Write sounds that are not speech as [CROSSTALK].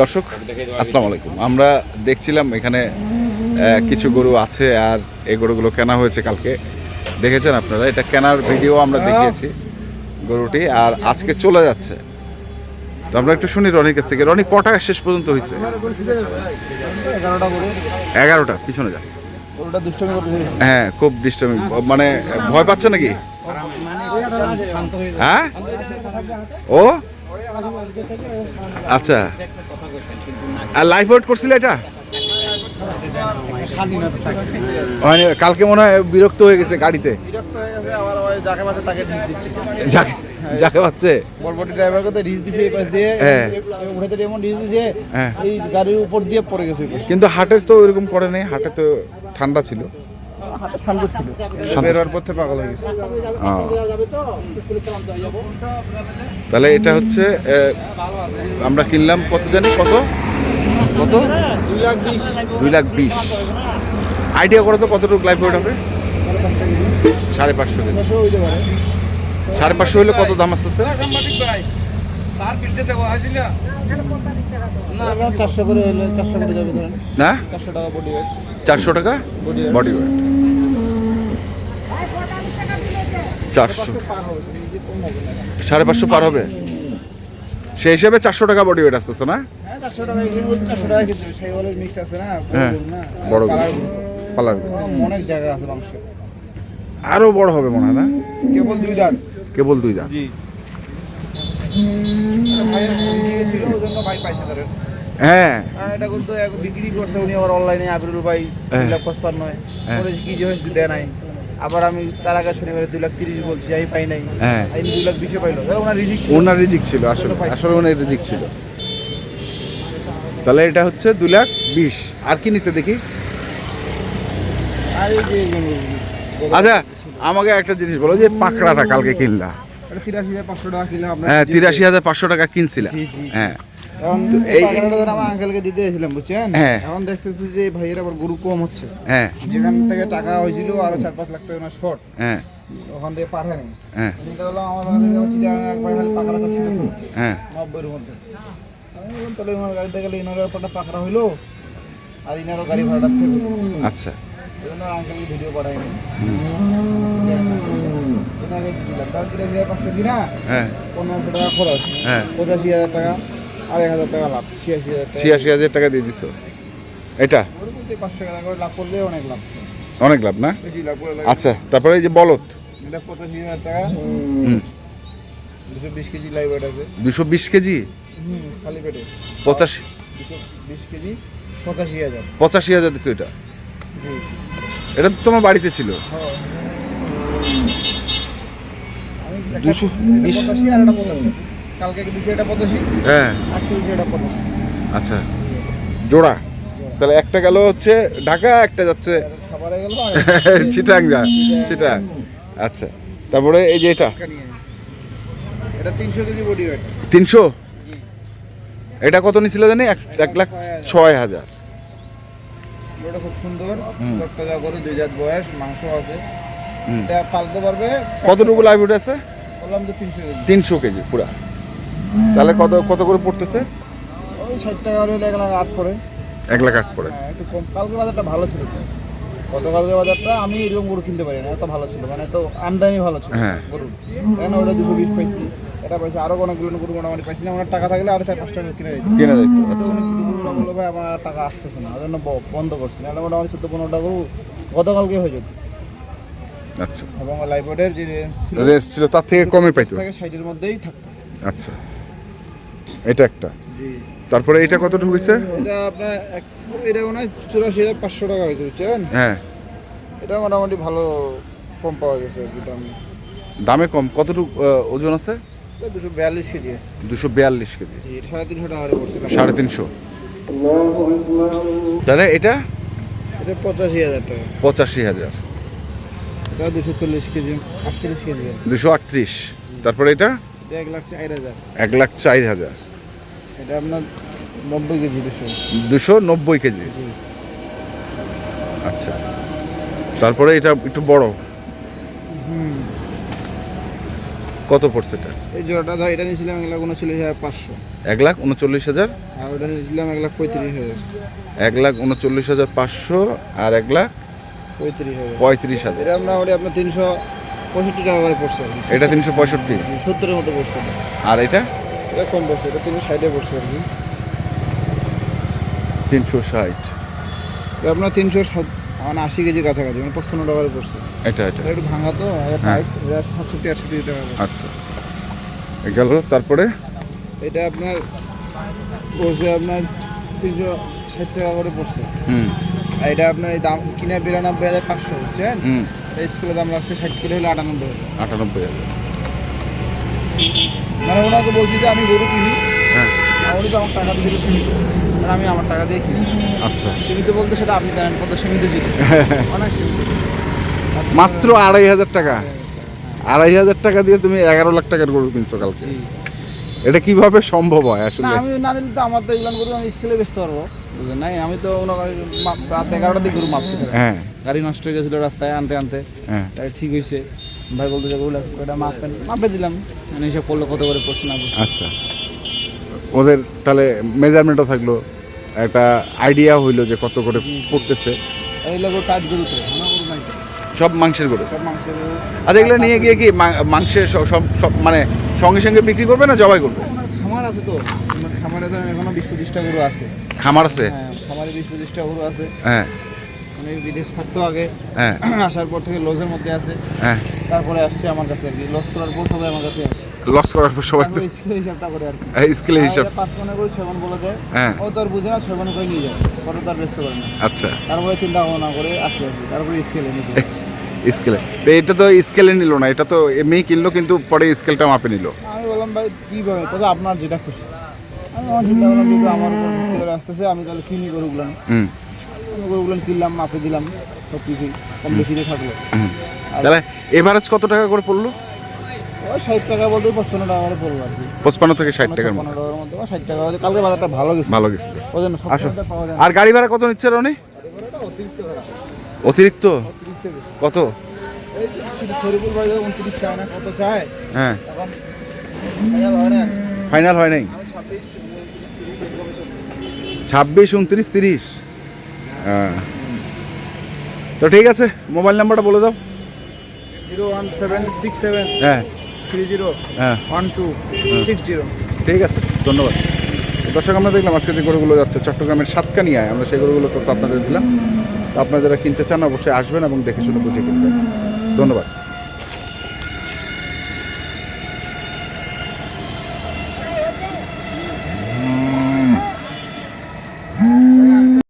দর্শক, আসসালামু আলাইকুম। আমরা দেখছিলাম এখানে কিছু গরু আছে আর এই গরুগুলো কেনা হয়েছে কালকে। দেখেছেন আপনারা? এটা কেনার ভিডিও আমরা দেখিয়েছি গরুটি আর আজকে চলে যাচ্ছে। তো আমরা একটু শুনি রনির কাছ থেকে। রনি, কটা শেষ পর্যন্ত হয়েছে? এগারোটা, পিছনে যা। হ্যাঁ খুব ডিস্টার্বিং মানে ভয় পাচ্ছে নাকি? হ্যাঁ? ও? আচ্ছা। আর লাইফ আউট করছিল এটা? মানে কালকে মনে হয় বিরক্ত হয়ে গেছে গাড়িতে। যাকে পাচ্ছে। বরবটি ড্রাইভারকে তো রিস দিছে এই পাশ দিয়ে। হ্যাঁ। উঠাতে এমন রিস দিছে। হ্যাঁ। এই গাড়ির উপর দিয়ে পড়ে গেছে কিন্তু হাটের তো ওইরকম করে নেই হাটে তো ঠান্ডা ছিল। ছিল। পাগল হয়ে গেছে। তাহলে এটা হচ্ছে আমরা কিনলাম কত জানি? কত? কত? দুই লাখ বিশ। দুই লাখ বিশ আইডিয়া করো তো কতটুকু লাইফ ওয়েট হবে? সাড়ে পাঁচশো কেজি। সাড়ে পাঁচশো হলে কত দাম আসতেছে? না এখন চারশো করে চারশো করে যাবে ধরেন না? চারশো টাকা বডি ওয়েট চারশো। সাড়ে পাঁচশো পার হবে? সেই হিসাবে চারশো টাকা বডি ওয়েট আসতেছে না? হ্যাঁ বড় পালার অনেক জায়গা আছে মাংস। আরও বড় হবে মনে হয় না? কেবল দুই দাঁত। কেবল দুই পাইছে হ্যাঁ। এটা কিন্তু বিক্রি করছে উনি আবার অনলাইনে আবিরুল ভাই হ্যাঁ। লাখ পঁচপান্ন নয়। হ্যাঁ। কি যে দেয় নাই। আবার আমি তার আগে শনিবারে দুই লাখ তিরিশ বলছি আমি পাই নাই। হ্যাঁ। আমি দুই লাখ বিশে পাইলো। তাহলে ওনার রিজিক ওনার রিজিক ছিল আসলে আসলে ওনার রিজিক ছিল। তাহলে এটা হচ্ছে দুই লাখ বিশ। আর কি নিচে দেখি? আর আচ্ছা আমাকে একটা জিনিস বলো যে পাকড়াটা কালকে কিনলা। তিরাশি হাজার পাঁচশো টাকা কিনলাম হ্যাঁ তিরাশি হাজার পাঁচশো টাকা কিনছিলাম। হ্যাঁ। এখন এই আমার আঙ্কেলকে দিতে এসেছিলাম বুঝছেন? হ্যাঁ। এখন দেখতেছি যে ভাইয়ের আবার গরু কম হচ্ছে। হ্যাঁ। যেখান থেকে টাকা হয়েছিল আরও চার পাঁচ লাখ টাকা ওনার শর্ট হ্যাঁ। ওখান থেকে পাঠায়নি। হ্যাঁ। চিন্তা করলাম আমার একবার খালি পাকা রাখা ছিল হ্যাঁ। নব্বইয়ের মধ্যে। তাহলে ইনার গাড়িতে গেলে ইনার ব্যাপারটা পাকড়া হইল আর ইনারও গাড়ি ভাড়াটা সেভ আচ্ছা। এই জন্য আঙ্কেলকে ভিডিও পাঠাইনি ইনাকে দিলাম। তার তিরাশি পাঁচশো কিনা? হ্যাঁ। পনেরোশো টাকা খরচ। হ্যাঁ। পঁচাশি হাজার টাকা। হাজার টাকা লাভ ছিয়াশি হাজার ছিয়াশি হাজার টাকা দিয়ে দিছো। এটা? পাঁচশো টাকা করে লাভ করলে অনেক লাভ। অনেক লাভ না? আচ্ছা তারপরে এই যে বলত এটা পঁচাশি হাজার টাকা। দুশো বিশ কেজি লাইভ আছে। দুশো বিশ কেজি? খালি পেটে। পঁচাশি। দুশো বিশ কেজি পঁচাশি হাজার। পঁচাশি হাজার দিছো এটা? এটা তো তোমার বাড়িতে ছিল। হ্যাঁ। দুশো বিশ? আর এটা পঁচাশি। কালকে দিছি এটা পঁচাশি? হ্যাঁ। আজকে দিছি এটা পঁচাশি। আচ্ছা। জোড়া। তাহলে একটা গেল হচ্ছে ঢাকা একটা যাচ্ছে [LAUGHS] চিটাং। আচ্ছা। তারপরে এই যে এটা। এটা তিনশো এটা কত নিছিল জানি? এক লাখ ছয় হাজার। ওটা খুব সুন্দর। দুই জাত বয়স মাংস আছে। পালতে পারবে কতটুকু লাইভ আছে? বললাম তিনশো কেজি। তিনশো কেজি পুরা। তাহলে কত কত করে পড়তেছে? ওই ষাট টাকা হলে এক লাখ আট পড়ে। এক লাখ আট পড়ে। হ্যাঁ একটু কম। কালকে বাজারটা ভালো ছিল তো। গতকালকে বাজারটা আমি এরকম গরু কিনতে পারি না এত ভালো ছিল। মানে তো আমদানি ভালো ছিল হ্যাঁ। গরু। কেন ওটা দুশো বিশ পাইছি এটা পাইছি আরও অনেকগুলো গরু মোটামুটি পাইছি। না ওনার টাকা থাকলে আরও চার পাঁচ টাকা কিনে দিত কিনে যাইতো আচ্ছা। বলল ভাই আমার টাকা আসতেছে না ওই জন্য বন্ধ করছি। নাহলে মোটামুটি চোদ্দ পনেরোটা গরু গতকালকে হয়ে যেত। আচ্ছা। এবং লাইফোডের যে ছিল রেস্ট ছিল তার থেকে কমে পাইতো। ষাটের মধ্যেই থাকতো। আচ্ছা। এটা একটা। তারপরে এটা কত ঢুকেছে এটা আপনার এটা মনে হয় চুরাশি হাজার পাঁচশো টাকা হয়েছে বুঝছেন? হ্যাঁ। এটা মোটামুটি ভালো কম পাওয়া গেছে আর কি দাম। দামে কম। কতটুকু ওজন আছে? দুশো বিয়াল্লিশ কেজি আছে। দুশো বিয়াল্লিশ কেজি। সাড়ে তিনশো টাকা পড়ছে। সাড়ে তিনশো। তাহলে এটা? এটা পঁচাশি হাজার টাকা। পঁচাশি হাজার। এটা দুশো চল্লিশ কেজি আটচল্লিশ কেজি দুশো আটত্রিশ। তারপরে এটা এক লাখ চার হাজার। এক লাখ চার হাজার। এটা আপনার নব্বই কেজি দুশো। দুশো নব্বই কেজি? আচ্ছা। তারপরে এটা একটু বড়। কত পড়ছে এটা? এই জোড়াটা ধর এটা নিয়েছিলাম এক লাখ উনচল্লিশ হাজার পাঁচশো। এক লাখ উনচল্লিশ হাজার? আর ওটা নিয়েছিলাম এক লাখ পঁয়ত্রিশ হাজার। এক লাখ উনচল্লিশ হাজার পাঁচশো আর এক লাখ পঁয়ত্রিশ হাজার। পঁয়ত্রিশ হাজার। এটা আপনার ওটা আপনার তিনশো পঁয়ষট্টি টাকা করে পড়ছে। এটা তিনশো পঁয়ষট্টি? সত্তরের মতো পড়ছে। আর এটা? এটা কম পড়ছে এটা তিনশো ষাটে পড়ছে আর কি। তিনশো ষাট। এটা আপনার তিনশো সাত মানে আশি কেজির কাছাকাছি মানে পঁচপান্ন টাকা করে পড়ছে এটা। এটা একটু ভাঙা তো হ্যাঁ। সাতষট্টি আটষট্টি টাকা। আচ্ছা। গেল তারপরে? এটা আপনার পড়ছে আপনার তিনশো ষাট টাকা করে পড়ছে। হুম। আর এটা আপনার এই দাম কিনে বিরানব্বই হাজার পাঁচশো বুঝছেন? হুম। এই স্কুলের দাম লাগছে ষাট কিলো হলে আটানব্বই হাজার। আটানব্বই হাজার। মানে ওনাকে বলছি যে আমি গরু কিনি। হ্যাঁ। উনি তো আমার টাকা দিয়েছিল সীমিত। আর আমি আমার টাকা দিয়ে কিনি আচ্ছা। সীমিত বলতে সেটা আপনি জানেন কত সীমিত ছিল [LAUGHS] অনেক সীমিত। মাত্র আড়াই হাজার টাকা। আড়াই হাজার টাকা দিয়ে তুমি এগারো লাখ টাকার গরু কিনছো কালকে। এটা কীভাবে সম্ভব হয় আসলে? আমি না নিলে তো আমার তো এগুলো গরু আমি স্কেলে বেচতে পারব। বুঝলেন নাই? আমি তো রাত এগারোটার দিকে গরু মাপছি। হ্যাঁ। গাড়ি নষ্ট হয়ে গেছিল রাস্তায় আনতে আনতে। হ্যাঁ। ঠিক হয়েছে ভাই বলতে যে ওটা মাপেন মাপে দিলাম। মানে হিসাব করল কত করে প্রশ্ন আচ্ছা। ওদের তাহলে মেজারমেন্টও থাকল। একটা আইডিয়া হইল যে কত করে পড়তেছে। এইগুলো গরু কাজ গরু তো আমার গরু নাই। তো। সব মাংসের গরু আচ্ছা এগুলো নিয়ে গিয়ে কি মাংসের সব সব মানে সঙ্গে সঙ্গে বিক্রি করবে না জবাই করবে? খামার আছে তো। খামারে তো এখনও বিশ পঁচিশটা গরু আছে। খামার আছে? হ্যাঁ খামারে বিশ পঁচিশটা গরু আছে। হ্যাঁ। মানে বিদেশ থাকতো আগে হ্যাঁ। [CLEARS THROAT] আসার পর থেকে লজের মধ্যে আছে। হ্যাঁ। তারপরে আসছে আমার কাছে আর কি। লস করার পর সবাই আমার কাছে আসে। লস করার পর সবাই তো তারপরে স্কেল হিসাবটা করে আর কি। স্কেলের হিসাব। পাঁচ মনে করে ছয় মন বলে দেয় হ্যাঁ। ও তো আর বুঝে না ছয় মন করে নিয়ে যায়। পরে তো আর বেচতে পারে না। আচ্ছা। তারপরে চিন্তা ভাবনা করে আসে আর কি। তারপরে স্কেলে নিতে স্কেলে তো এটা তো স্কেলে নিল না এটা তো এমনি কিনলো কিন্তু পরে স্কেলটা মাপে নিল। আমি বললাম ভাই কীভাবে কথা আপনার যেটা খুশি। আমি আমার চিন্তা আমার উপর আসতেছে আমি তাহলে কিনি গরুগুলো হুম। আমি কিনলাম মাপে দিলাম সব কিছুই কম বেশি দিয়ে থাকল। তাহলে এভারেজ কত টাকা করে পড়ল? ওই ষাট টাকা বলতে পঁচপান্ন টাকা করে পড়ল আর কি। পঁচপান্ন থেকে ষাট টাকার মধ্যে ষাট টাকা কালকে বাজারটা ভালো গেছে। ভালো ওই জন্য সব আসো। পাওয়া যায় আর গাড়ি ভাড়া কত নিচ্ছে রনি? অতিরিক্ত কত? শরীফুল ভাই উনত্রিশ চায় না কত চায়? হ্যাঁ। ফাইনাল হয় নাই? ছাব্বিশ উনত্রিশ তিরিশ। হ্যাঁ। তো ঠিক আছে মোবাইল নাম্বারটা বলে দাও। Zero one seven six seven হ্যাঁ। থ্রি জিরো হ্যাঁ। One two six zero. ঠিক আছে ধন্যবাদ। দর্শক আমরা দেখলাম আজকে যে গরুগুলো যাচ্ছে চট্টগ্রামের সাতকানিয়ায় আমরা সেই গরুগুলো তো আপনাদের দিলাম। তো আপনারা যারা কিনতে চান অবশ্যই আসবেন এবং দেখে শুনে বুঝে কিনবেন। ধন্যবাদ।